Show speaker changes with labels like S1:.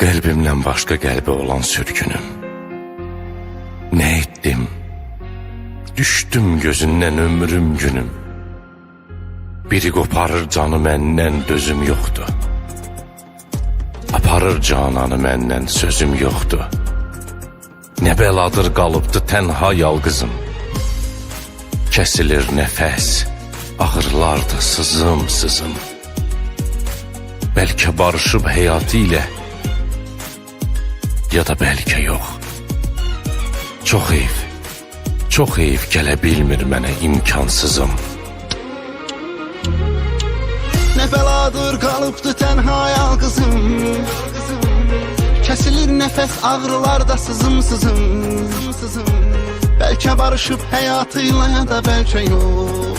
S1: Qəlbimdən başqa qəlbə olan sürgünüm. Nə etdim? Düşdüm gözündən ömrüm günüm. Biri qoparır canı məndən dözüm yoxdur. Aparır cananı məndən sözüm yoxdur. Nə bəladır qalıbdı tənha yalqızım. Kəsilir nəfəs, ağırlar da sızım sızım. Bəlkə barışıb həyatı ilə ya da bəlkə yox. Çox heyf, çox heyf gələ bilmir imkansızım.
S2: Ne beladır kalıptı tenha yalgızım Kesilir nefes ağrılarda sızım sızım Belki barışıp hayatıyla ya da belki yok